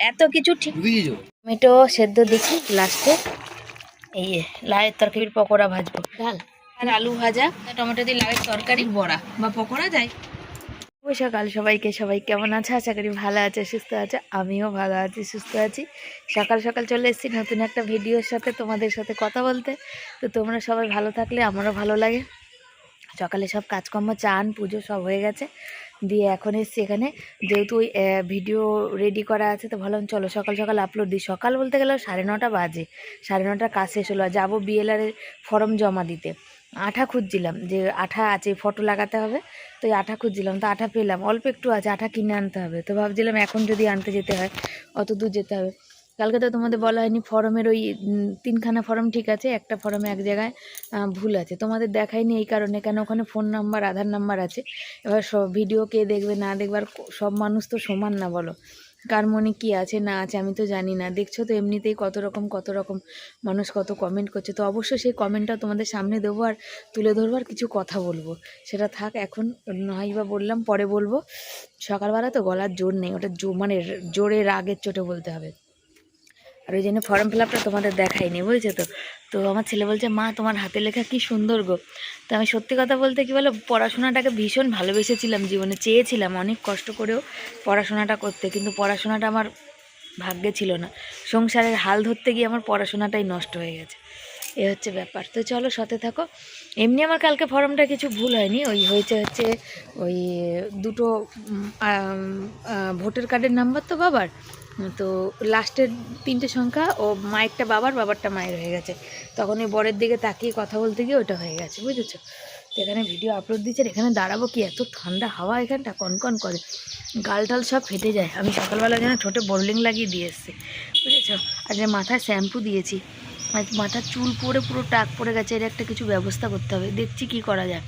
এত কিছু ঠিক টমেটো সেদ্ধ দিচ্ছি লাস্টে। এই যে, লাউয়ের তরকারির পকোড়া ভাজবো। ডাল। আর আলু ভাজা টমেটো দিয়ে লাউয়ের তরকারি বড়া বা পকোড়া যায় সকাল সবাইকে সবাই কেমন আছে? আশা করি ভালো আছে সুস্থ আছে। আমিও ভালো আছি সুস্থ আছি। সকাল সকাল চলে এসেছি নতুন একটা ভিডিওর সাথে তোমাদের সাথে কথা বলতে। তো তোমরা সবাই ভালো থাকলে আমারও ভালো লাগে। সকালে সব কাজকর্ম চান পুজো সব হয়ে গেছে। দিয়ে এখন এসছি এখানে। যেহেতু ওই ভিডিও রেডি করা আছে, তো ভাবলাম চলো সকাল সকাল আপলোড দিই। সকাল বলতে গেলেও সাড়ে নটা বাজে। সাড়ে নটার কাজ শেষ হলো। যাব বিএলআরের ফর্ম জমা দিতে। আঠা খুঁজছিলাম যে আঠা আছে ফটো লাগাতে হবে। তো এই আঠা খুঁজছিলাম, তো আঠা পেলাম। অল্প একটু আছে, আঠা কিনে আনতে হবে। তো ভাবছিলাম এখন যদি আনতে যেতে হয়, অত দূর যেতে হবে। কালকে তো তোমাদের বলা হয়নি ফর্মের ওই তিনখানা ফর্ম ঠিক আছে, একটা ফর্মে এক জায়গায় ভুল আছে। তোমাদের দেখায়নি এই কারণে, কেন ওখানে ফোন নাম্বার আধার নাম্বার আছে। এবার সব ভিডিও কে দেখবে, না দেখবে, আর সব মানুষ তো সমান না বলো। কার মনে কী আছে, না আছে, আমি তো জানি না। দেখছ তো এমনিতেই কত রকম কত রকম মানুষ কত কমেন্ট করছে। তো অবশ্যই সেই কমেন্টটা তোমাদের সামনে দেবো আর তুলে ধরবো আর কিছু কথা বলব। সেটা থাক, এখন নয় বা বললাম, পরে বলব। সকালবেলা তো গলার জোর নেই, ওটা জো মানে জোরে রাগের চোটে বলতে হবে। আর ওই জন্য ফর্ম ফিল আপটা তোমাদের দেখাইনি, বুঝেছ তো? তো আমার ছেলে বলছে, মা, তোমার হাতে লেখা কি সুন্দর গো। তো আমি সত্যি কথা বলতে কি বলো, পড়াশোনাটাকে ভীষণ ভালোবেসেছিলাম জীবনে, চেয়েছিলাম অনেক কষ্ট করেও পড়াশোনাটা করতে, কিন্তু পড়াশোনাটা আমার ভাগ্যে ছিল না। সংসারের হাল ধরতে গিয়ে আমার পড়াশোনাটাই নষ্ট হয়ে গেছে। এ হচ্ছে ব্যাপার। তো চলো, সাথে থাকো। এমনি আমার কালকে ফর্মটা কিছু ভুল হয়নি, ওই হয়েছে হচ্ছে ওই দুটো ভোটার কার্ডের নাম্বার তো বাবার? তো লাস্টের তিনটে সংখ্যা, ও মায়েরটা বাবার, বাবারটা মায়ের হয়ে গেছে। তখন ওই বরের দিকে তাকিয়ে কথা বলতে গিয়ে ওটা হয়ে গেছে, বুঝেছ? তো এখানে ভিডিও আপলোড দিচ্ছে এখানে দাঁড়াবো কি? এত ঠান্ডা হাওয়া এখানটা কনকন করে। গাল টাল সব ফেটে যায়। আমি সকালবেলা যেন ঠোঁটে বোর্লিং লাগিয়ে দিয়ে এসছি, বুঝেছ? আর যে মাথায় শ্যাম্পু দিয়েছি মাথার চুল পরে পুরো টাক পড়ে গেছে, এর একটা কিছু ব্যবস্থা করতে হবে। দেখছি কি করা যায়।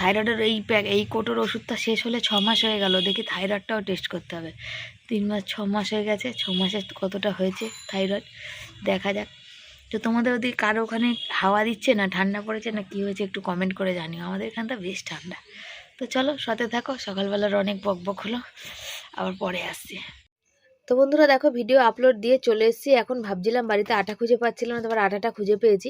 থাইরয়েডের এই প্যাক এই কোটোর ওষুধটা শেষ হলে ছ মাস হয়ে গেল। দেখি থাইরয়েডটাও টেস্ট করতে হবে। তিন মাস, ছ মাস হয়ে গেছে, ছ মাসে কতটা হয়েছে থাইরয়েড দেখা যাক। তো তোমাদের ওদিকে কারও ওখানে হাওয়া দিচ্ছে না ঠান্ডা পড়েছে না কি হয়েছে একটু কমেন্ট করে জানিও। আমাদের এখানটা বেশ ঠান্ডা। তো চলো সাথে থাকো, সকালবেলার অনেক বক বক হলো, আবার পরে আসছি। তো বন্ধুরা দেখো ভিডিও আপলোড দিয়ে চলে এসেছি। এখন ভাবছিলাম বাড়িতে আটা খুঁজে পাচ্ছিলাম না, তারপর আটাটা খুঁজে পেয়েছি।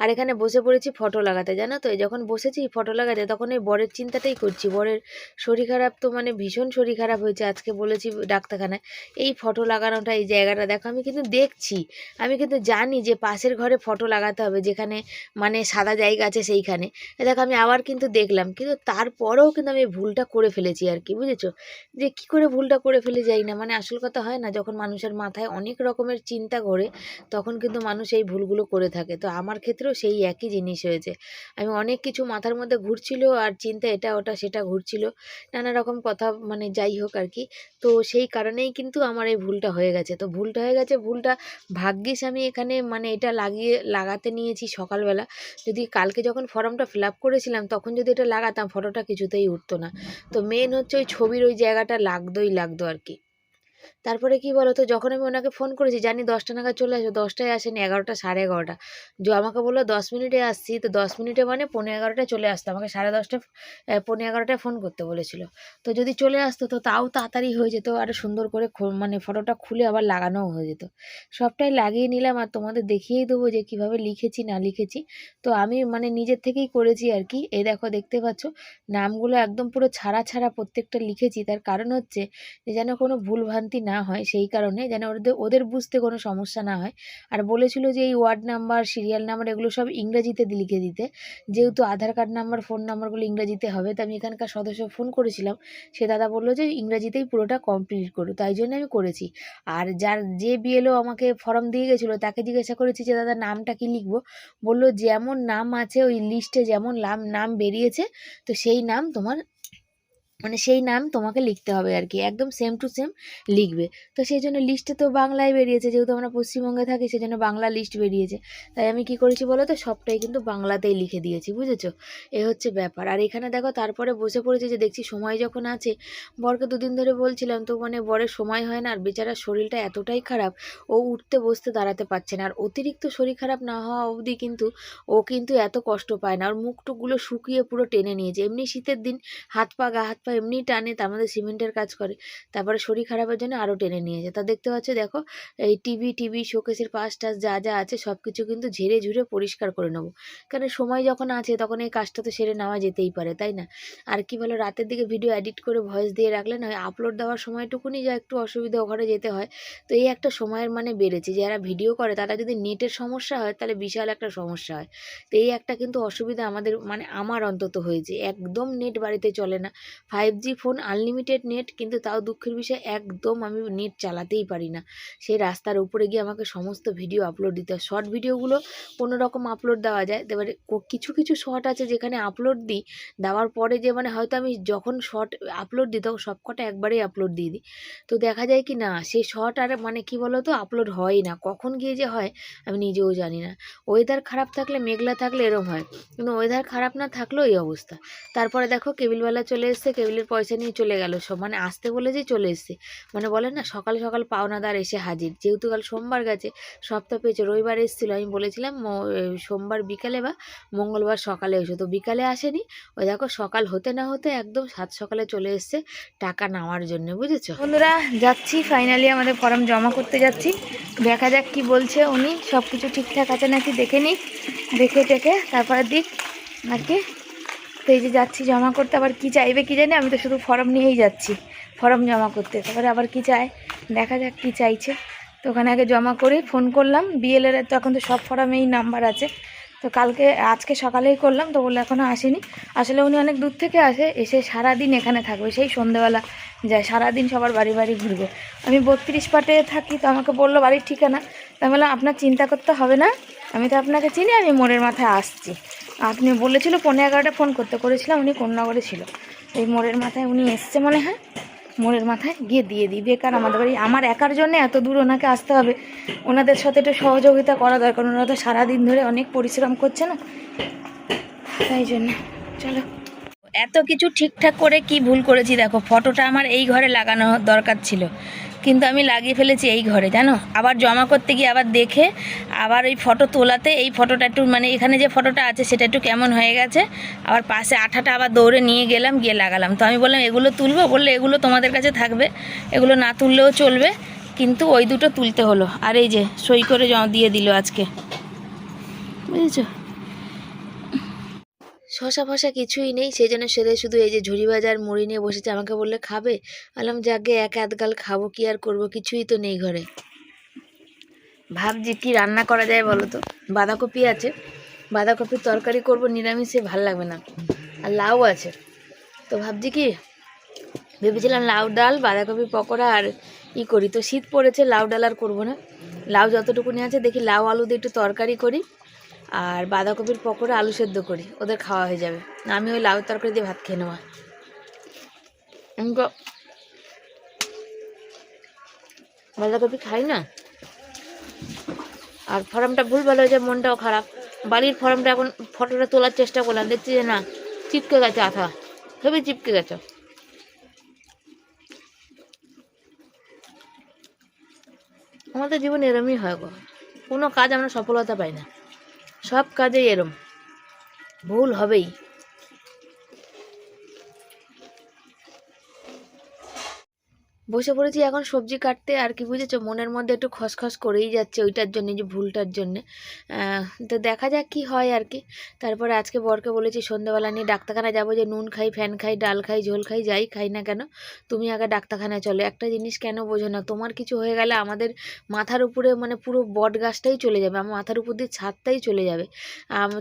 আর এখানে বসে পড়েছি ফটো লাগাতে, জানো তো? যখন বসেছি ফটো লাগাতে, তখন এই বরের চিন্তাটাই করছি। বরের শরীর খারাপ তো মানে ভীষণ শরীর খারাপ হয়েছে আজকে বলেছি ডাক্তারখানায়। এই ফটো লাগানোটা, এই জায়গাটা দেখো, আমি কিন্তু দেখছি। আমি কিন্তু জানি যে পাশের ঘরে ফটো লাগাতে হবে, যেখানে মানে সাদা জায়গা আছে সেইখানে। দেখো, আমি আবার কিন্তু দেখলাম, কিন্তু তারপরেও কিন্তু আমি ভুলটা করে ফেলেছি আর কি, বুঝেছ? যে কি করে ভুলটা করে ফেলে যাই না? মানে আসল কথা হয় না, যখন মানুষের মাথায় অনেক রকমের চিন্তা করে তখন কিন্তু মানুষ এই ভুলগুলো করে থাকে। তো আমার ক্ষেত্রেও সেই একই জিনিস হয়েছে। আমি অনেক কিছু মাথার মধ্যে ঘুরছিল আর চিন্তা এটা, ওটা, সেটা ঘুরছিল, নানা রকম কথা মানে যাই হোক আর কি। তো সেই কারণেই কিন্তু আমার এই ভুলটা হয়ে গেছে। তো ভুলটা হয়ে গেছে, ভুলটা ভাগ্যিস আমি এখানে মানে এটা লাগিয়ে, লাগাতে নিয়েছি সকালবেলা। যদি কালকে যখন ফর্মটা ফিল আপ করেছিলাম, তখন যদি এটা লাগাতাম ফটোটা কিছুতেই উঠতো না। তো মেন হচ্ছে ওই ছবির ওই জায়গাটা লাগতোই লাগতো আর কি। তারপরে কি বলো তো, যখন আমি ওনাকে ফোন করেছি, জানি দশটা নাগাদ চলে আসবে, দশটায় আসেনি, এগারোটা, সাড়ে এগারোটা। যে, আমাকে বলল দশ মিনিটে আসছি, তো দশ মিনিটে মানে পনেরো এগারোটায় চলে আসতো, আমাকে সাড়ে দশটা পনেরো এগারোটায় ফোন করতে বলেছিল। তো যদি চলে আসতো, তো তাও তাড়াতাড়ি হয়ে যেত, আর সুন্দর করে মানে ফটোটা খুলে আবার লাগানোও হয়ে যেত। সবটাই লাগিয়ে নিলাম, আর তোমাদের দেখিয়েই দেবো যে কীভাবে লিখেছি, না লিখেছি। তো আমি মানে নিজের থেকেই করেছি আর কি। এই দেখো, দেখতে পাচ্ছ, নামগুলো একদম পুরো ছাড়া ছাড়া প্রত্যেকটা লিখেছি। তার কারণ হচ্ছে যে যেন কোনো ভুলভ্রান্তি না হয় সেই কারণে যেন ওদের ওদের বুঝতে কোনো সমস্যা না হয়। আর বলেছিল যে এই ওয়ার্ড নাম্বার, সিরিয়াল নাম্বার এগুলো সব ইংরাজিতে লিখে দিতে। যেহেতু আধার কার্ড নাম্বার, ফোন নাম্বারগুলো ইংরাজিতে হবে, তো আমি এখানকার সদস্য ফোন করেছিলাম। সে দাদা বলল যে ইংরাজিতেই পুরোটা কমপ্লিট করো, তাই জন্য আমি করেছি। আর যার যে বিএলও আমাকে ফর্ম দিয়ে গেছিল, তাকে জিজ্ঞাসা করেছি যে, দাদা, নামটা কি লিখব? বলল, যেমন নাম আছে, ওই লিস্টে যেমন নাম বেরিয়েছে, তো সেই নাম তোমার মানে সেই নাম তোমাকে লিখতে হবে আর কি একদম সেম টু সেম লিখবে। তো সেই জন্য লিস্টে তো বাংলায় বেরিয়েছে, যেহেতু আমরা পশ্চিমবঙ্গে থাকি সেই জন্য বাংলা লিস্ট বেরিয়েছে। তাই আমি কি করেছি বলো তো, সবটাই কিন্তু বাংলাতেই লিখে দিয়েছি, বুঝেছ? এ হচ্ছে ব্যাপার। আর এখানে দেখো, তারপরে বসে পড়েছে যে দেখছি সময় যখন আছে, বরকে দুদিন ধরে বলছিলাম, তো মানে বরের সময় হয় না, আর বেচারার শরীরটা এতটাই খারাপ, ও উঠতে বসতে দাঁড়াতে পারছে না। আর অতিরিক্ত শরীর খারাপ না হওয়া অবধি কিন্তু ও কিন্তু এত কষ্ট পায় না। ওর মুখ টুকগুলো শুকিয়ে পুরো টেনে নিয়েছে। এমনি শীতের দিন হাত পা গা, হাত পা এমনি টানে তার মধ্যে সিমেন্টের কাজ করে। তারপরে শরীর খারাপের জন্য আরও টেনে নিয়ে যায়। তা দেখতে পাচ্ছ, দেখো, এই টিভি টিভি, শোকেসের পাশ টাস যা যা আছে সব কিছু কিন্তু ঝেড়ে ঝুড়ে পরিষ্কার করে নেব। কারণ সময় যখন আছে, তখন এই কাজটা তো সেরে নেওয়া যেতেই পারে, তাই না? আর কি বলো, রাতের দিকে ভিডিও এডিট করে ভয়েস দিয়ে রাখলে না আপলোড দেওয়ার সময়টুকুনি যা একটু অসুবিধা ওখানে যেতে হয়। তো এই একটা সময়ের মানে বেড়েছে। যারা ভিডিও করে, তারা যদি নেটের সমস্যা হয়, তাহলে বিশাল একটা সমস্যা হয়। তো এই একটা কিন্তু অসুবিধা আমাদের মানে আমার অন্তত হয়েছে। একদম নেট বাড়িতে চলে না। Five G phone unlimited net কিন্তু তাও দুঃখের বিষয়, একদম আমি নেট চালাতেই পারি না। সেই রাস্তার উপরে গিয়ে আমাকে সমস্ত ভিডিও আপলোড দিতে হয়। শর্ট ভিডিওগুলো কোনো রকম আপলোড দেওয়া যায়, এবারে কিছু কিছু শর্ট আছে যেখানে আপলোড দিই, দেওয়ার পরে যে মানে হয়তো আমি যখন শর্ট আপলোড দিই, তখন সবকটা একবারেই আপলোড দিয়ে দিই। তো দেখা যায় কি না, সেই শর্ট আর মানে কি বলো তো আপলোড হয়ই না। কখন গিয়ে যে হয়, আমি নিজেও জানি না। ওয়েদার খারাপ থাকলে, মেঘলা থাকলে এরম হয়। কিন্তু ওয়েদার খারাপ না থাকলেও এই অবস্থা। তারপরে দেখো, কেবিলওয়ালা চলে এসছে কেবিলের পয়সা নিয়ে চলে গেল সব। মানে আসতে বলে যে চলে এসছে। মানে বলে না, সকাল সকাল পাওনাদার এসে হাজির। যেহেতু কাল সোমবার গেছে, সপ্তাহ পেয়েছে। রবিবার এসেছিল, আমি বলেছিলাম সোমবার বিকালে বা মঙ্গলবার সকালে এসো। তো বিকালে আসেনি। ওই দেখো, সকাল হতে না হতে একদম সাত সকালে চলে এসছে টাকা নেওয়ার জন্য, বুঝেছ? বন্ধুরা, যাচ্ছি ফাইনালি আমাদের ফর্ম জমা করতে যাচ্ছি। দেখা যাক কি বলছে উনি। সব কিছু ঠিকঠাক আছে নাকি? দেখে নিক। দেখে টেকে তারপরে দিক আর কি তো এই যে যাচ্ছি, জমা করতে আবার কি চাইবে কি জানি, আমি তো শুধু ফর্ম নিয়েই যাচ্ছি ফর্ম জমা করতে। তারপরে আবার কি চায়, দেখা যাক কি চাইছে। তো ওখানে আগে জমা করে ফোন করলাম বিএলের তো এখন তো সব ফর্মেই নাম্বার আছে। তো কালকে, আজকে সকালেই করলাম, তো বলল এখনও আসেনি। আসলে উনি অনেক দূর থেকে আসে, এসে সারাদিন এখানে থাকবে, সেই সন্ধেবেলা যায়, সারাদিন সবার বাড়ি বাড়ি ঘুরবে। আমি বত্রিশ পাটে থাকি, তো আমাকে বলল বাড়ির ঠিকানা। তো বললাম, আপনার চিন্তা করতে হবে না, আমি তো আপনাকে চিনি, আমি মোড়ের মাথায় আসছি। আপনি বলেছিল পনেরো এগারোটা ফোন করতে, করেছিলাম, উনি কোন্নগরে ছিল। এই মোড়ের মাথায় উনি এসছে মনে হয়, মোড়ের মাথায় গিয়ে দিয়ে দিই বেকার আমাদের বাড়ি, আমার একার জন্য এত দূর ওনাকে আসতে হবে। ওনাদের সাথে একটু সহযোগিতা করা দরকার, ওনারা তো সারাদিন ধরে অনেক পরিশ্রম করছে না। তাই জন্য, চলো। এত কিছু ঠিকঠাক করে কি ভুল করেছি দেখো, ফটোটা আমার এই ঘরে লাগানো দরকার ছিল। কিন্তু আমি লাগিয়ে ফেলেছি এই ঘরে, জানো? আবার জমা করতে গিয়ে আবার দেখে, আবার ওই ফটো তোলাতে, এই ফটোটা একটু মানে এখানে যে ফটোটা আছে সেটা একটু কেমন হয়ে গেছে। আবার পাশে আঠাটা আবার দৌড়ে নিয়ে গেলাম, গিয়ে লাগালাম। তো আমি বললাম, এগুলো তুলবো? বললে, এগুলো তোমাদের কাছে থাকবে, এগুলো না তুললেও চলবে। কিন্তু ওই দুটো তুলতে হলো। আর এই যে, সই করে জমা দিয়ে দিল আজকে। বুঝেছ? শশা ফসা কিছুই নেই সেই জন্য সেরে শুধু এই যে ঝুড়ি বাজার মুড়ি নিয়ে বসেছে, আমাকে বললে খাবে? বললাম, যাকে এক আধগাল খাব, কি আর করব? কিছুই তো নেই ঘরে। ভাবছি কি রান্না করা যায় বলো তো? বাঁধাকপি আছে। বাঁধাকপির তরকারি করব, নিরামিষে ভালো লাগবে না। আর লাউ আছে। তো ভাবছি কি, ভেবেছিলাম লাউ ডাল বাঁধাকপি পকোড়া আর ই করি। তো শীত পড়েছে, লাউ ডাল আর করব না। লাউ যতটুকুনি আছে, দেখি লাউ আলু দিয়ে একটু তরকারি করি। আর বাঁধাকপির পকোড়া আলু সেদ্ধ করি, ওদের খাওয়া হয়ে যাবে। আমি ওই লাউ তরকারি দিয়ে ভাত খেয়ে নেওয়া বাঁধাকপি খাই না? আর ফর্মটা ভুল ভালো হয়েছে, মনটাও খারাপ। বাড়ির ফর্মটা এখন ফটোটা তোলার চেষ্টা করলাম, দেখছি যে না, চিপকে গেছে আঠা। হেবি চিপকে গেছে। আমাদের জীবনে এরমই হয় গো। কোনো কাজ আমরা সফলতা পাই না। সব কাজেই এরম। ভুল হবেই। বসে পড়েছি এখন সবজি কাটতে, আর কি বুঝেছ, মনের মধ্যে একটু খসখস করেই যাচ্ছে ওইটার জন্য যে ভুলটার জন্যে। তো দেখা যাক কি হয় আর কি। তারপরে আজকে বরকে বলেছি সন্ধ্যাবেলা নিয়ে ডাক্তারখানায় যাব, যে নুন খাই, ফ্যান খাই, ডাল খাই, ঝোল খাই, যাই খাই না কেন, তুমি আগে ডাক্তারখানায় চলো। একটা জিনিস কেন বোঝো না, তোমার কিছু হয়ে গেলে আমাদের মাথার উপরে মানে পুরো বট গাছটাই চলে যাবে, আমার মাথার উপর দিয়ে ছাদটাই চলে যাবে।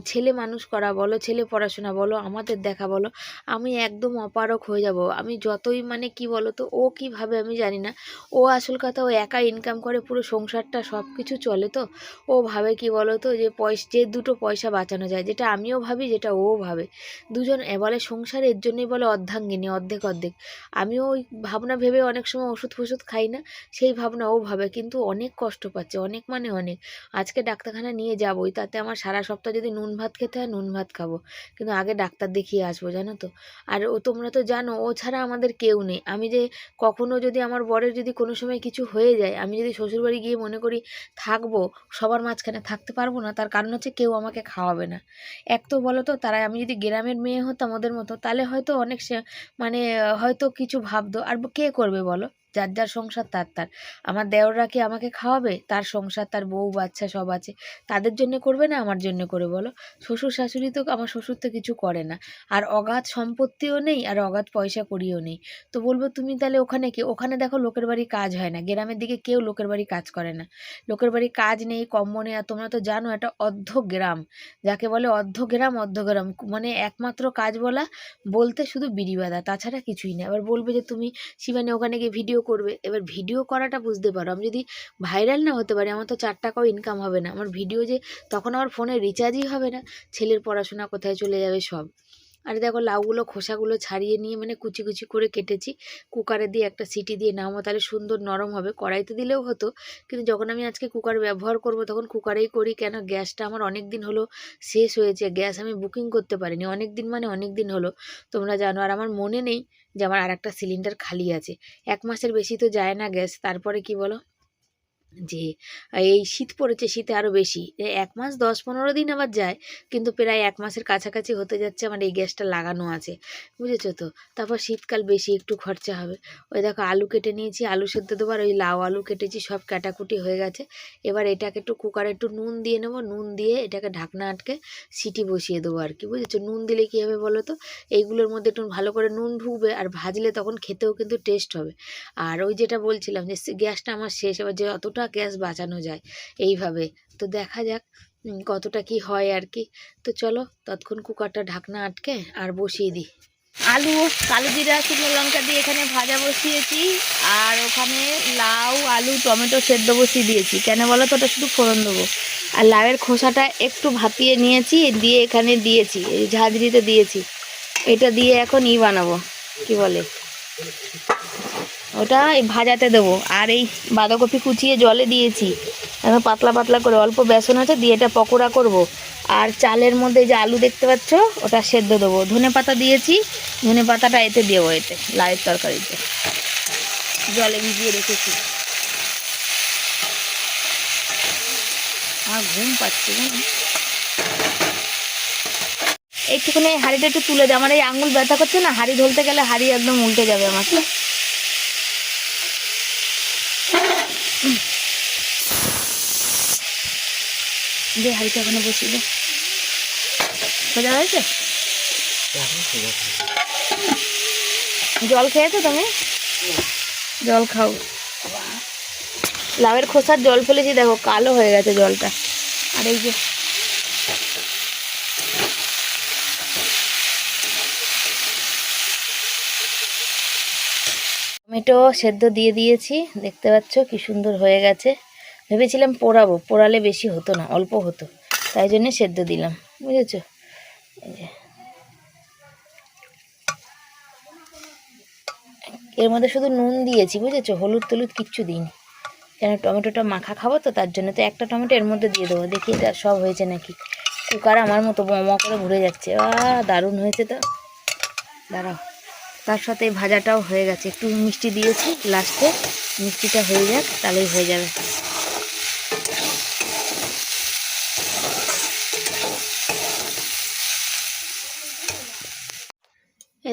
ছেলে মানুষ করা বলো, ছেলে পড়াশোনা বলো, আমাদের দেখা বলো, আমি একদম অপারক হয়ে যাব। আমি যতই মানে কি বলো তো, ও কীভাবে আমি জানি না। ও আসল কথা, ও একা ইনকাম করে, পুরো সংসারটা সব কিছু চলে তো। ও ভাবে কি বলো তো যে পয়সা যে দুটো পয়সা বাঁচানো যায়, যেটা আমিও ভাবি, যেটা ও ভাবে। দুজন বলে সংসার, এর জন্যই বলে অর্ধাঙ্গিনী, অর্ধেক অর্ধেক। আমিও ওই ভাবনা ভেবে অনেক সময় ওষুধ ফষুধ খাই না, সেই ভাবনা ও ভাবে, কিন্তু অনেক কষ্ট পাচ্ছে, অনেক মানে অনেক। আজকে ডাক্তারখানা নিয়ে যাবোই, তাতে আমার সারা সপ্তাহ যদি নুন ভাত খেতে হয়, নুন ভাত খাব। কিন্তু আগে ডাক্তার দেখিয়ে আসব, জানো তো। আর ও তোমরা তো জানো, ও ছাড়া আমাদের কেউ নেই। আমি যে কখনো যদি আমার বরের যদি কোনো সময় কিছু হয়ে যায়, আমি যদি শ্বশুরবাড়ি গিয়ে মনে করি থাকব, সবার মাঝখানে থাকতে পারব না, তার কারণ হচ্ছে কেউ আমাকে খাওয়াবে না। এক তো বলো তো, তারা, আমি যদি গ্রামের মেয়ে হতাম ওদের মতো, তাহলে হয়তো অনেক সে- মানে হয়তো কিছু ভাবতো। আর কে করবে বলো? যার যার সংসার তার তার। আমার দেওররা কি আমাকে খাওয়াবে? তার সংসার, তার বউ, বাচ্চা সব আছে। তাদের জন্য করবে না আমার জন্য করে বলো? শ্বশুর, শাশুড়ি তো আমার শ্বশুর তো কিছু করে না। আর অগাধ সম্পত্তিও নেই আর অগাধ পয়সা করিও নেই। তো বলব তুমি তাহলে ওখানে কি? ওখানে দেখো লোকের বাড়ি কাজ হয় না। গ্রামের দিকে কেউ লোকের বাড়ি কাজ করে না। লোকের বাড়ি কাজ নেই কম্ম নেই আর তোমরা তো জানো এটা অর্ধ গ্রাম। যাকে বলে অর্ধ গ্রাম অর্ধ গ্রাম। মানে একমাত্র কাজ বলা, বলতে শুধু বিড়ি বাঁধা, তাছাড়া কিছুই না এবার বলবে যে তুমি শিবানী, ওখানে গিয়ে ভিডিও করবে, এবার ভিডিও করাটা বুঝতে পারো। আমি যদি ভাইরাল না হতে পারি, আমার তো চার টাকাও ইনকাম হবে না। আমার ভিডিও যে তখন আমার ফোনে রিচার্জই হবে না। ছেলের পড়াশোনা কোথায় চলে যাবে সব। আর দেখো লাউগুলো খোসাগুলো ছাড়িয়ে নিয়ে মানে কুচি কুচি করে কেটেছি। কুকারে দিয়ে একটা সিটি দিয়ে নামো তাহলে সুন্দর নরম হবে। কড়াইতে দিলেও হতো, কিন্তু যখন আমি আজকে কুকার ব্যবহার করব তখন কুকারেই করি। কেন? গ্যাসটা আমার অনেক দিন হলো শেষ হয়েছে। গ্যাস আমি বুকিং করতে পারিনি। অনেক দিন মানে অনেক দিন হলো। তোমরা জানো, আর আমার মনে নেই যে আমার আর একটা সিলিন্ডার খালি আছে। এক মাসের বেশি তো যায় না গ্যাস। তারপরে কি বলো? যে এই শীত পড়েছে শীতে আরও বেশি। এক মাস দশ পনেরো দিন আবার যায়, কিন্তু প্রায় এক মাসের কাছাকাছি হতে যাচ্ছে আমার এই গ্যাসটা লাগানো আছে। বুঝেছ তো? তারপর শীতকাল বেশি, একটু খরচা হবে। ওই দেখো আলু কেটে নিয়েছি, আলু সেদ্ধ দেবো আর ওই লাউ আলু কেটেছি, সব কাটাকুটি হয়ে গেছে। এবার এটাকে একটু কুকারে একটু নুন দিয়ে নেব। নুন দিয়ে এটাকে ঢাকনা আটকে সিটি বসিয়ে দেবো আর কি। বুঝেছ? নুন দিলে কী হবে বলো তো? এইগুলোর মধ্যে একটু ভালো করে নুন ঢুকবে আর ভাজলে তখন খেতেও কিন্তু টেস্ট হবে। আর ওই যেটা বলছিলাম যে, গ্যাসটা আমার শেষ, এবার যে অতটা গ্যাস বাঁচানো যায় এইভাবে। তো দেখা যাক কতটা কি হয় আর কি। তো চলো, ততক্ষণ কুকারটা ঢাকনা আটকে আর বসিয়ে দিই। আলু, কালো জিরা, শুকনো লঙ্কা দিয়ে এখানে ভাজা বসিয়েছি। আর ওখানে লাউ, আলু, টমেটো সেদ্ধ বসিয়ে দিয়েছি। কেন বলো তো, ওটা শুধু ফোড়ন দেবো। আর লাউয়ের খোসাটা একটু ভাপিয়ে নিয়েছি, দিয়ে এখানে দিয়েছি, এই ঝাঁঝরিতে দিয়েছি। এটা দিয়ে এখন ই বানাবো, কি বলে? ওটা এই ভাজাতে দেবো। আর এই বাঁধাকপি কুচিয়ে জলে দিয়েছি। এখন পাতলা পাতলা করে, অল্প বেসন আছে, দিয়ে এটা পকোড়া করব। আর চালের মধ্যে যে আলু দেখতে পাচ্ছ, ওটা সেদ্ধ দেবো। ধনে পাতা দিয়েছি, ধনে পাতাটা এতে দেবো এতে, লাউয়ের তরকারিতে। জলে ভিজিয়ে রেখেছি। আর ঘুম পাচ্ছে একটুখানি হাঁড়িটা একটু তুলে দে। আমার এই আঙুল ব্যথা করছে না, হাঁড়ি ধরতে গেলে হাঁড়ি একদম উল্টে যাবে আমাকে। যে হাঁড়িটা ওখানে বসিয়ে দে। হয়েছে? জল খেয়েছো তুমি? জল খাও। লাউয়ের খোসার জল ফেলেছি, দেখো কালো হয়ে গেছে জলটা। আর এই যে টমেটো সেদ্ধ দিয়ে দিয়েছি, দেখতে পাচ্ছ কি সুন্দর হয়ে গেছে। ভেবেছিলাম পোড়াবো, পোড়ালে বেশি হতো না, অল্প হতো। তাই জন্য সেদ্ধ দিলাম, বুঝেছ? এর মধ্যে শুধু নুন দিয়েছি, বুঝেছ? হলুদ টলুদ কিচ্ছু দিইনি। কেন, টমেটোটা মাখা খাব তো, তার জন্য তো একটা টমেটো এর মধ্যে দিয়ে দেবো, দেখি এটা সব হয়েছে নাকি। কুকার আমার মতো বোমা করে ঘুরে যাচ্ছে। আ, দারুণ হয়েছে তো। দাঁড়াও, তার সাথে ভাজাটাও হয়ে গেছে। একটু মিষ্টি দিয়েছি, লাস্টে। মিষ্টিটা হয়ে যাক, তাহলেই হয়ে যাবে।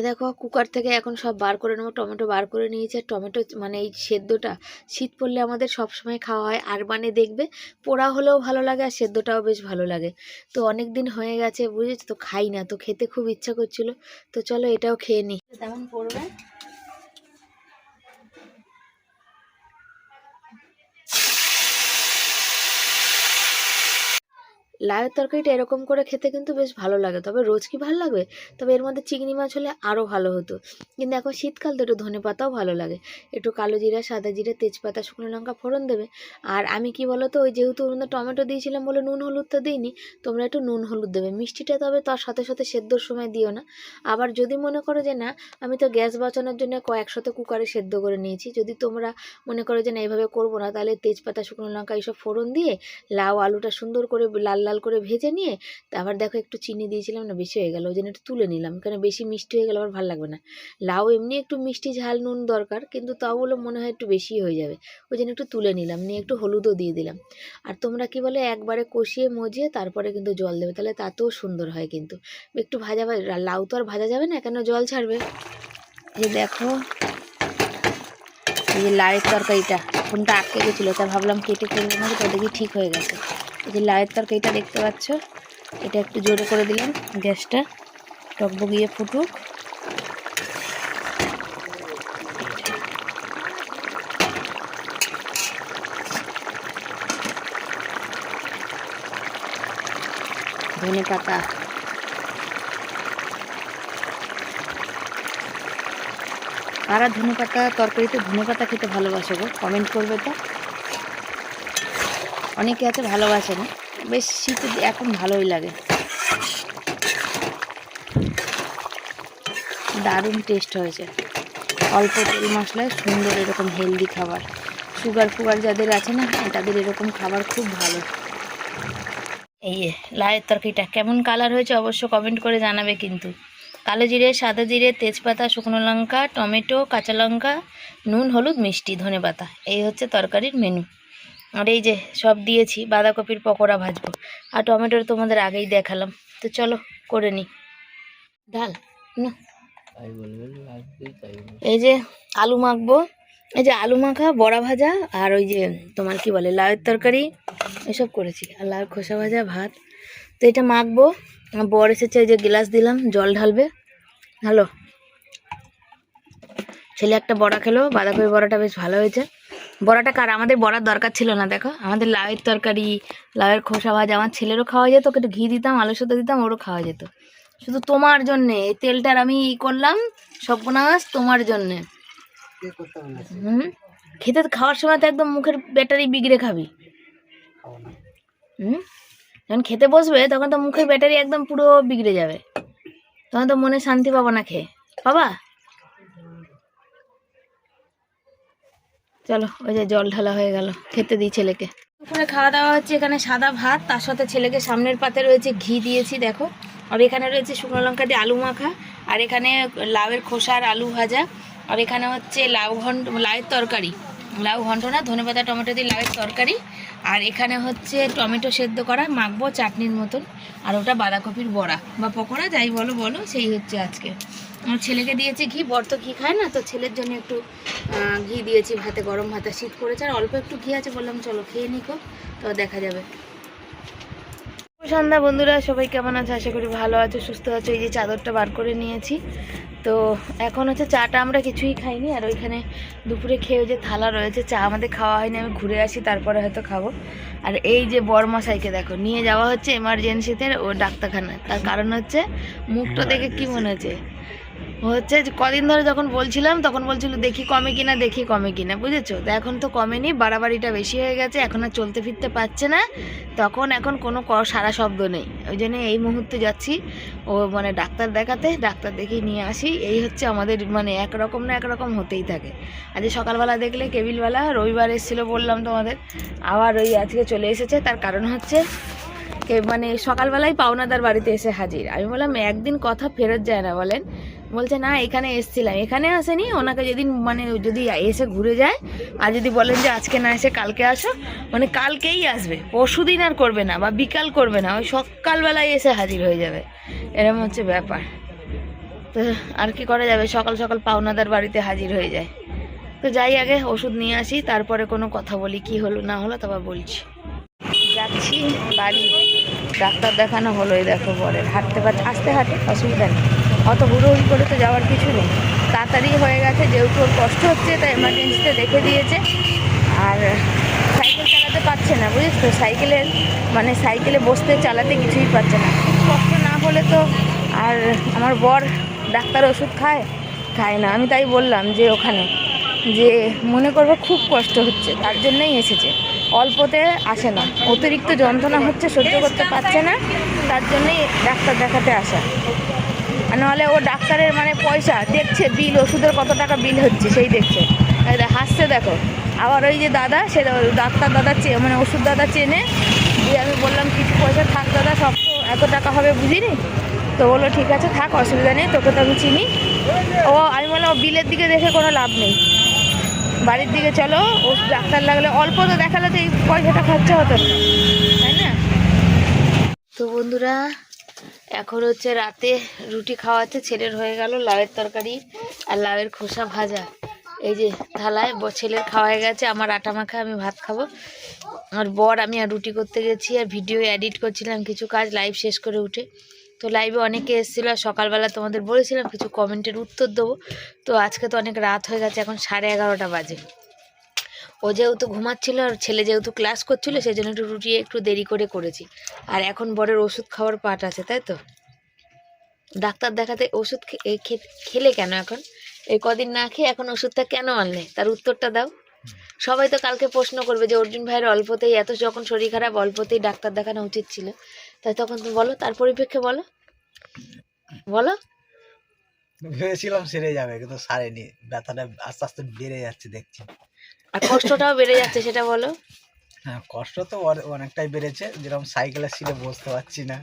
দেখো কুকার থেকে এখন সব বার করে নেব, টমেটো বার করে নিয়েছে। টমেটো মানে এই সেদ্ধটা, শীত পড়লে আমাদের সব সময় খাওয়া হয়। আর মানে দেখবে, পোড়া হলেও ভালো লাগে আর সেদ্ধটাও বেশ ভালো লাগে। তো অনেক দিন হয়ে গেছে, বুঝেছ? তো খাই না, তো খেতে খুব ইচ্ছা করছিল। তো চলো এটাও খেয়ে নিই তেমন পড়বে? লাউয়ের তরকারিটা এরকম করে খেতে কিন্তু বেশ ভালো লাগে। তবে রোজ কি ভালো লাগবে? তবে এর মধ্যে চিংড়ি মাছ হলে আরও ভালো হতো। কিন্তু এখন শীতকাল তো একটু ধনে পাতাও ভালো লাগে। একটু কালো জিরা, সাদা জিরা, তেজপাতা, শুকনো লঙ্কা ফোড়ন দেবে। আর আমি কি বলো তো ওই যেহেতু ওর মধ্যে টমেটো দিয়েছিলাম বলে নুন হলুদ তো দিইনি, তোমরা একটু নুন হলুদ দেবে। মিষ্টিটা তবে তার সাথে সাথে সেদ্ধর সময় দিও না। আবার যদি মনে করো যে না, আমি তো গ্যাস বাঁচানোর জন্য কয়েকশত কুকারে সেদ্ধ করে নিয়েছি। যদি তোমরা মনে করো যে না, এইভাবে করব না, তাহলে তেজপাতা, শুকনো লঙ্কা, এইসব ফোড়ন দিয়ে লাউ, আলুটা সুন্দর করে লাল লাল করে ভেজে নিয়ে তারপর দেখো একটু চিনি দিয়েছিলাম না, বেশি হয়ে গেল, ওই জন্য একটু তুলে নিলাম। কারণ বেশি মিষ্টি হয়ে গেলে আবার ভালো লাগবে না। লাউ এমনি একটু মিষ্টি ঝাল নুন দরকার, কিন্তু তাও বলে মনে হয় একটু বেশি হয়ে যাবে। ওই জন্য একটু তুলে নিলাম, নিয়ে একটু হলুদও দিয়ে দিলাম। আর তোমরা কি বলে একবারে কষিয়ে মজিয়ে তারপরে কিন্তু জল দেবে, তাহলে তাতেও সুন্দর হয় কিন্তু। একটু ভাজা লাউ তো আর ভাজা যাবে না, কেন জল ছাড়বে? যে দেখো, এই যে লাউয়ের তরকারিটা, ফোনটা আটকে গেছিল, তা ভাবলাম কেটে করব না, তো দেখি ঠিক হয়ে গেছে। এই যে লাউয়ের তরকারিটা দেখতে পাচ্ছ? এটা একটু জোরে করে দিলাম, গ্যাসটা টকবগিয়ে ফুটুক। ধনে পাতা। কারা ধনে পাতা তরকারিতে ধনে পাতা খেতে ভালোবাসে গো? কমেন্ট করবে তো। অনেকে আছে ভালোবাসে না। বেশ শীত এখন ভালোই লাগে। দারুণ টেস্ট হয়েছে। অল্প তেল মশলায় সুন্দর এরকম হেলদি খাবার। সুগার ফুগার যাদের আছে না তাদের এরকম খাবার খুব ভালো। এই লায়ের তরকারিটা কেমন কালার হয়েছে অবশ্য কমেন্ট করে জানাবে কিন্তু। কালো জিরে, সাদা জিরে, তেজপাতা, শুকনো লঙ্কা, টমেটো, কাঁচা লঙ্কা, নুন, হলুদ, মিষ্টি ধনে পাতা এই হচ্ছে তরকারির মেনু আর এই যে সব দিয়েছি বাঁধাকপির পকোড়া ভাজবো। আর টমেটোর তোমাদের আগেই দেখালাম। তো চলো করে নিই ডাল না। এই যে আলু মাখবো। এই যে আলু মাখা বড়া ভাজা আর ওই যে তোমার কি বলে লাউয়ের তরকারি এসব করেছি। আর লাউয়ের খোসা ভাজা ভাত। তো এটা মাখবো। বর এসেছে যে গ্লাস দিলাম জল ঢালবে। হ্যালো? ছেলে একটা বড়া খেলো বাঁধাকপি বড়াটা বেশ ভালো হয়েছে। বড়াটা কার? আমাদের বড়ার দরকার ছিল না, দেখো। আমাদের লাউয়ের তরকারি, লাউয়ের খোসা ভাজা, আমার ছেলেরও খাওয়া যেত একটু ঘি দিতাম আলু সুতো দিতাম, ওরও খাওয়া যেত। শুধু তোমার জন্যে, এই তেলটার আমি ই করলাম, সর্বনাশ তোমার জন্যে। হুম? খেতে খাওয়ার সময় তো একদম মুখের ব্যাটারি বিগড়ে খাবি। হুম? যখন খেতে বসবে, তখন তো মুখের ব্যাটারি একদম পুরো বিগড়ে যাবে। তখন তো মনে শান্তি পাবো না খেয়ে। বাবা চলো, ওই যে জল ঢালা হয়ে গেল, খেতে দিই ছেলেকে। দুপুরে খাওয়া দাওয়া হচ্ছে এখানে সাদা ভাত, তার সাথে ছেলেকে সামনের পাতে রয়েছে ঘি দিয়েছি, দেখো। আর এখানে রয়েছে শুকনো লঙ্কা দিয়ে আলু মাখা, আর এখানে লাউয়ের খোসা আর আলু ভাজা, আর এখানে হচ্ছে লাউ ঘন্ট, লাউয়ের তরকারি। লাউ ঘন্ট না ধনে পাতা টমেটো দিয়ে লাউয়ের তরকারি, আর এখানে হচ্ছে টমেটো সেদ্ধ করা, মাখবো চাটনির মতন, আর ওটা বাঁধাকপির বড়া, বা পকোড়া, যাই বলো বলো, সেই হচ্ছে আজকে। আমার ছেলেকে দিয়েছি ঘি, বর তো ঘি খায় না, তো ছেলের জন্য একটু ঘি দিয়েছি, ভাতে গরম ভাতে শীত করেছে, আর অল্প একটু ঘি আছে, বললাম চলো খেয়ে নিকো তো দেখা যাবে। সন্ধ্যা বন্ধুরা, সবাই কেমন আছে? আশা করি ভালো আছো, সুস্থ আছো, এই যে চাদরটা বার করে নিয়েছি। তো এখন হচ্ছে চাটা আমরা কিছুই খাইনি আর ওইখানে দুপুরে খেয়ে যে থালা রয়েছে চা আমাদের খাওয়া হয়নি আমি ঘুরে আসি তারপরে হয়তো খাব। আর এই যে বরমশাইকে দেখো নিয়ে যাওয়া হচ্ছে এমার্জেন্সিতে ও ডাক্তারখানায়। তার কারণ হচ্ছে মুখটা দেখে কি মনে হচ্ছে? হচ্ছে কদিন ধরে যখন বলছিলাম, তখন বলছিল, দেখি কমে কিনা, দেখি কমে কিনা। বুঝেছ? তো এখন তো কমেনি, বাড়াবাড়িটা বেশি হয়ে গেছে, এখন আর চলতে ফিরতে পারছে না। তখন এখন কোনো সারা শব্দ নেই। ওই জন্য এই মুহূর্তে যাচ্ছি, ও মানে ডাক্তার দেখাতে, ডাক্তার দেখিয়ে নিয়ে আসি। এই হচ্ছে আমাদের মানে একরকম না একরকম হতেই থাকে। আজ সকালবেলা দেখলে কেবিলবেলা রবিবার এসেছিল বললাম তোমাদের, আবার ওই আজকে চলে এসেছে। তার কারণ হচ্ছে মানে সকালবেলায় পাওনাদার বাড়িতে এসে হাজির। আমি বললাম, একদিন কথা ফেরত যায় না, বলেন। বলছে, না, এখানে এসছিলাম। এখানে আসেনি, ওনাকে যেদিন মানে যদি এসে ঘুরে যায়, আর যদি বলেন যে আজকে না এসে কালকে আসো মানে কালকেই আসবে। পরশু দিন আর করবে না, বা বিকাল করবে না, ওই সকালবেলায় এসে হাজির হয়ে যাবে। এরকম হচ্ছে ব্যাপার। তো আর কি করা যাবে? সকাল সকাল পাওনাদার বাড়িতে হাজির হয়ে যায়। তো যাই আগে ওষুধ নিয়ে আসি, তারপরে কোনো কথা বলি, কি হলো না হলো তারপর বলছি। যাচ্ছি, বাড়ি। ডাক্তার দেখানো হলো এই দেখো বরের। হাঁটতে পারতে আসতে হাঁটে অসুবিধা নেই। অত হুড়োহুড়ি করে তো যাওয়ার কিছু নেই। তাড়াতাড়ি হয়ে গেছে, যেহেতু ওর কষ্ট হচ্ছে, তাই এমার্জেন্সিতে দেখে দিয়েছে। আর সাইকেল চালাতে পারছে না বুঝিস তো সাইকেলের মানে সাইকেলে বসতে, চালাতে কিছুই পারছে না। কষ্ট না হলে তো আর আমার বর ডাক্তার ওষুধ খায়? খায় না। আমি তাই বললাম যে ওখানে, যে মনে করব খুব কষ্ট হচ্ছে, তার জন্যই এসেছে। অল্পতে আসে না। অতিরিক্ত যন্ত্রণা হচ্ছে, সহ্য করতে পারছে না, তার জন্যই ডাক্তার দেখাতে আসা। নাহলে ও ডাক্তারের মানে পয়সা দেখছে বিল, ওষুধের কত টাকা বিল হচ্ছে, সেই দেখছে। হাসছে দেখো। আবার ওই যে দাদা, সে ডাক্তার দাদা চেয়ে মানে ওষুধ দাদা চেনে। দিয়ে আমি বললাম, কিছু পয়সা থাক দাদা, সব এত টাকা হবে বুঝিনি? তো বলল, ঠিক আছে, থাক, অসুবিধা নেই, তোকে তো আমি চিনি। ও, আমি বললাম বিলের দিকে দেখে কোনো লাভ নেই। বাড়ির দিকে চলো, ও ডাক্তার লাগলে অল্প তো দেখালে তো এই পয়সাটা খরচা হতো তাই না? তো বন্ধুরা এখন হচ্ছে রাতে রুটি খাওয়াচ্ছে ছেলের হয়ে গেল লাউয়ের তরকারি আর লাউয়ের খোসা ভাজা। এই যে থালায় ছেলের খাওয়া গেছে, আমার আটা মাখা আমি ভাত খাব। আর বর, আমি আর রুটি করতে গেছি আর ভিডিও এডিট করছিলাম কিছু কাজ লাইভ শেষ করে উঠে। তো লাইভে অনেকে এসেছিল, আর সকালবেলা তোমাদের বলেছিলাম কিছু কমেন্টের উত্তর দেবো। তো আজকে তো অনেক রাত হয়ে গেছে, এখন সাড়ে এগারোটা বাজে। ও যেহেতু ঘুমাচ্ছিল আর ছেলে যেহেতু ক্লাস করছিল সেই জন্য একটু রুটি একটু দেরি করে করেছি। আর এখন বরের ওষুধ খাওয়ার পাট আছে, তাই তো? ডাক্তার দেখাতে ওষুধ খেলে কেন এখন? এই কদিন না খেয়ে এখন ওষুধটা কেন আনলে? তার উত্তরটা দাও। সবাই তো কালকে প্রশ্ন করবে যে, অর্জুন ভাইয়ের অল্পতেই, এত যখন শরীর খারাপ, অল্পতেই ডাক্তার দেখানো উচিত ছিল। তাই তখন তুমি বলো, তার পরিপ্রেক্ষে বলো। বলো। ভেবেছিলাম সেরে যাবে, কিন্তু সারেনি। ব্যথাটা আস্তে আস্তে বেড়ে যাচ্ছে, দেখছি। আর কষ্টটাও বেড়ে যাচ্ছে সেটা বলো। হ্যাঁ কষ্ট তো অনেকটাই বেড়েছে যেরকম সাইকেলের সিটে বসতে পারছি না।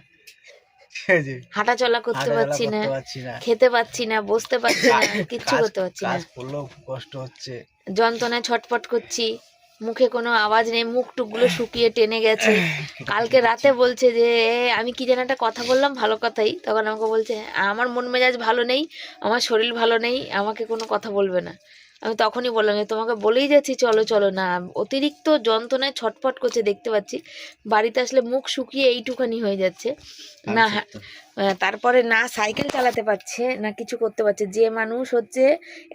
হাঁটা চলা করতে হাঁটাচলা পারছি না করতে পারছি না। খেতে পাচ্ছি না বসতে পারছি না কিচ্ছু করতে পারছি না। কষ্ট হচ্ছে। যন্ত্রণায় ছটফট করছি মুখে কোনো আওয়াজ নেই মুখ টুকগুলো শুকিয়ে টেনে গেছে। কালকে রাতে বলছে যে "এ, আমি কি যেন একটা কথা বললাম ভালো কথাই। তখন আমাকে বলছে আমার মন মেজাজ ভালো নেই আমার শরীর ভালো নেই আমাকে কোনো কথা বলবে না। আমি তখনই বললাম যে তোমাকে বলেই যাচ্ছি চলো চলো না। অতিরিক্ত যন্ত্রণায় ছটফট করছে দেখতে পাচ্ছি। বাড়িতে আসলে মুখ শুকিয়ে এইটুখানি হয়ে যাচ্ছে। না হ্যাঁ, তারপরে না সাইকেল চালাতে পারছে না কিছু করতে পারছে। যে মানুষ হচ্ছে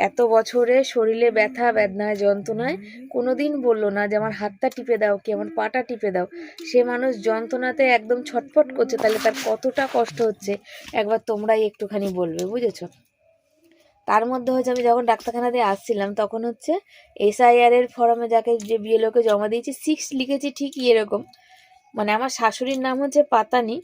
এত বছরে শরীরে ব্যথা বেদনায় যন্ত্রণায় কোনোদিন বলল না যে আমার হাতটা টিপে দাও কি আমার পাটা টিপে দাও? সে মানুষ যন্ত্রণাতে একদম ছটফট করছে তাহলে তার কতটা কষ্ট হচ্ছে? একবার তোমরাই একটুখানি বলবে বুঝেছ? তার মধ্যে হচ্ছে আমি যখন ডাক্তারখানাতে আসছিলাম, তখন হচ্ছে এসআইআর এর ফর্মে যাকে যে বিএলওকে জমা দিয়েছি সিক্স লিখেছি ঠিকই এরকম। মানে আমার শাশুড়ির নাম হচ্ছে পাতানি।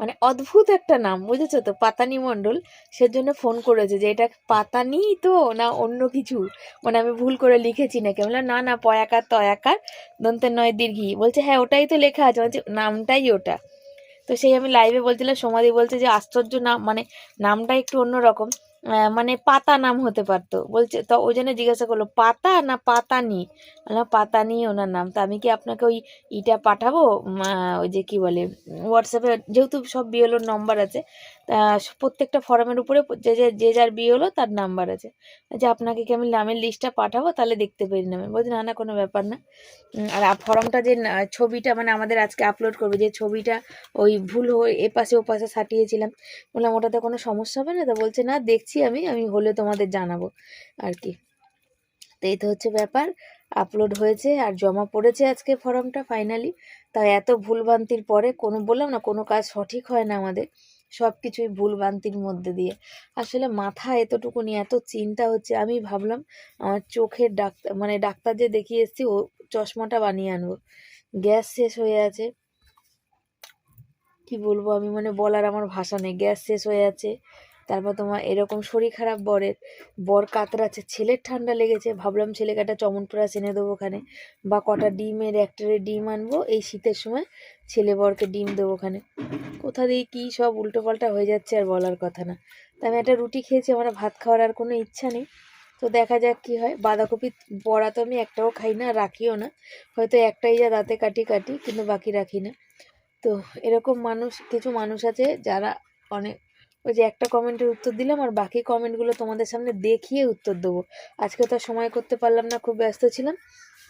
মানে অদ্ভুত একটা নাম, বুঝেছ তো? পাতানি মণ্ডল, সেজন্য ফোন করেছে যে, এটা পাতানি তো না অন্য কিছু? মানে আমি ভুল করে লিখেছি নাকি? বললাম, না না, পয়াকার, তয়াকার, দন্তের নয়, দীর্ঘি। বলছে হ্যাঁ ওটাই তো লেখা আছে। বলছে, নামটাই ওটা। তো সেই আমি লাইভে বলছিলাম সমাধি বলছে যে আশ্চর্য নাম মানে নামটা একটু অন্যরকম। মানে পাতা নাম হতে পারতো। বলছে, তো ওই জন্য জিজ্ঞাসা করল, পাতা না পাতা পাতানি পাতা পাতানি ওনার নাম। তা আমি কি আপনাকে ওই ইটা পাঠাবো? ওই যে কি বলে হোয়াটসঅ্যাপে যেহেতু সব বিএলওর নম্বর আছে প্রত্যেকটা ফর্মের উপরে যে যে যে যার বিয়ে হলো তার নাম্বার আছে। যে আপনাকে কি আমি নামের লিস্টটা পাঠাবো তাহলে দেখতে পেয়ে নেবেন বলছি, না না, কোনো ব্যাপার না। আর ফর্মটা যে ছবিটা মানে আমাদের আজকে আপলোড করবে, যে ছবিটা ওই ভুল হয়ে এ পাশে ও পাশে সাটিয়েছিলাম। বললাম, ওটাতে কোনো সমস্যা হবে না? তো বলছে, না, দেখছি আমি আমি হলে তোমাদের জানাব। আর কি। তো এই তো হচ্ছে ব্যাপার। আপলোড হয়েছে আর জমা পড়েছে আজকে ফর্মটা ফাইনালি তাই এত ভুলভ্রান্তির পরে কোনো, বললাম না কোনো কাজ সঠিক হয় না আমাদের সব কিছুই ভুলভ্রান্তির মধ্যে দিয়ে। আসলে মাথা এতটুকু নিয়ে এত চিন্তা হচ্ছে, আমি ভাবলাম আমার চোখের ডাক্তার মানে ডাক্তার যে দেখিয়ে এসেছি, ও চশমাটা বানিয়ে আনব। গ্যাস শেষ হয়ে আছে। কি বলব আমি মানে বলার আমার ভাষা নেই। গ্যাস শেষ হয়ে আছে। তারপর তোমার এরকম শরীর খারাপ বরের, বর কাতরাচ্ছে, ছেলের ঠান্ডা লেগেছে, ভাবলাম ছেলেকে একটা চমনপ্রাশ এনে দেবো ওখানে, বা কটা ডিমের একটারে ডিম আনব, এই শীতের সময় ছেলে বরকে ডিম দেবো ওখানে। কোথা দিয়ে কী সব উল্টোপাল্টা হয়ে যাচ্ছে আর বলার কথা না। তা আমি একটা রুটি খেয়েছি, আমার ভাত খাওয়ার আর কোনো ইচ্ছা নেই। তো দেখা যাক কি হয়, বাঁধাকপি বড়া তো আমি একটাও খাই না, রাখিও না। হয়তো একটাই যা দাঁতে কাটি কাটি, কিন্তু বাকি রাখি না। তো এরকম মানুষ, কিছু মানুষ আছে যারা অনেক ওই যে একটা কমেন্টের উত্তর দিলাম আর বাকি কমেন্টগুলো তোমাদের সামনে দেখিয়ে উত্তর দেবো। আজকে তো সময় করতে পারলাম না, খুব ব্যস্ত ছিলাম।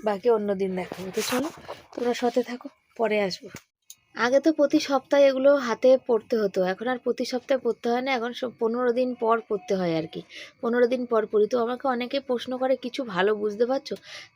বাকি অন্য দিন দেখাবো, তো চলো তোমরা সাথে থাকো, পরে আসব। আগে তো প্রতি সপ্তাহে এগুলো হাতে পড়তে হতো, এখন আর প্রতি সপ্তাহে পড়তে হয় না, এখন পনেরো দিন পর পড়তে হয় আর কি। পনেরো দিন পর পড়ি। তো আমাকে অনেকে প্রশ্ন করে, কিছু ভালো বুঝতে পারছ?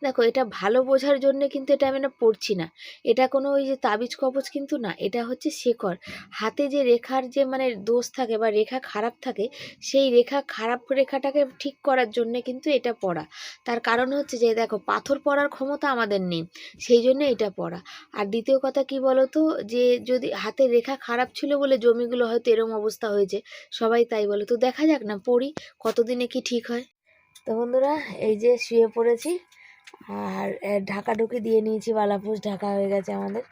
দেখো, এটা ভালো বোঝার জন্য কিন্তু এটা আমি না পড়ছি না। এটা কোনো ওই যে তাবিজ কবজ কিন্তু না, এটা হচ্ছে শেখর হাতে যে রেখার যে মানে দোষ থাকে বা রেখা খারাপ থাকে, সেই রেখা খারাপ রেখাটাকে ঠিক করার জন্যে কিন্তু এটা পড়া। তার কারণ হচ্ছে যে, দেখো, পাথর পড়ার ক্ষমতা আমাদের নেই, সেই জন্য এটা পড়া। আর দ্বিতীয় কথা কি বলতো? যে যদি হাতের রেখা খারাপ ছিল বলে জমিগুলো হয়তো এরম অবস্থা হয়েছে, সবাই তাই বলে। তো দেখা যাক না, পড়ি, কতদিনে কি ঠিক হয়। তো বন্ধুরা, এই যে শুয়ে পড়েছি, আর ঢাকাঢুকি দিয়ে নিয়েছি বালাপুষ ঢাকা হয়ে গেছে আমাদের।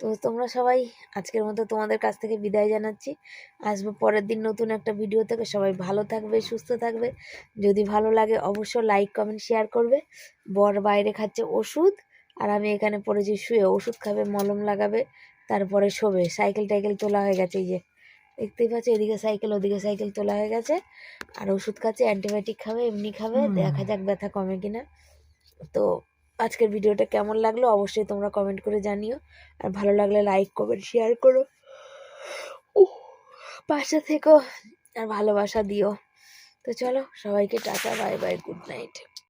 তো তোমরা সবাই আজকের মতো তোমাদের কাছ থেকে বিদায় জানাচ্ছি। আসব পরের দিন নতুন একটা ভিডিও থেকে সবাই ভালো থাকবে, সুস্থ থাকবে। যদি ভালো লাগে অবশ্য লাইক কমেন্ট শেয়ার করবে। বর বাইরে খাচ্ছে ওষুধ, আর আমি এখানে পড়েছি শুয়ে। ওষুধ খাবে, মলম লাগাবে। তারপরে শোবে সাইকেল টাইকেল তোলা হয়ে গেছে এই যে দেখতেই পাচ্ছ এদিকে সাইকেল ওদিকে সাইকেল তোলা হয়ে গেছে। আর ওষুধ খাচ্ছে অ্যান্টিবায়োটিক খাবে এমনি খাবে দেখা যাক ব্যথা কমে কিনা। তো আজকের ভিডিওটা কেমন লাগল অবশ্যই তোমরা কমেন্ট করে জানিও। আর ভালো লাগলে লাইক কমেন্ট শেয়ার করো। পাশে থেকো আর ভালোবাসা দিও। তো চলো সবাইকে tata bye bye good night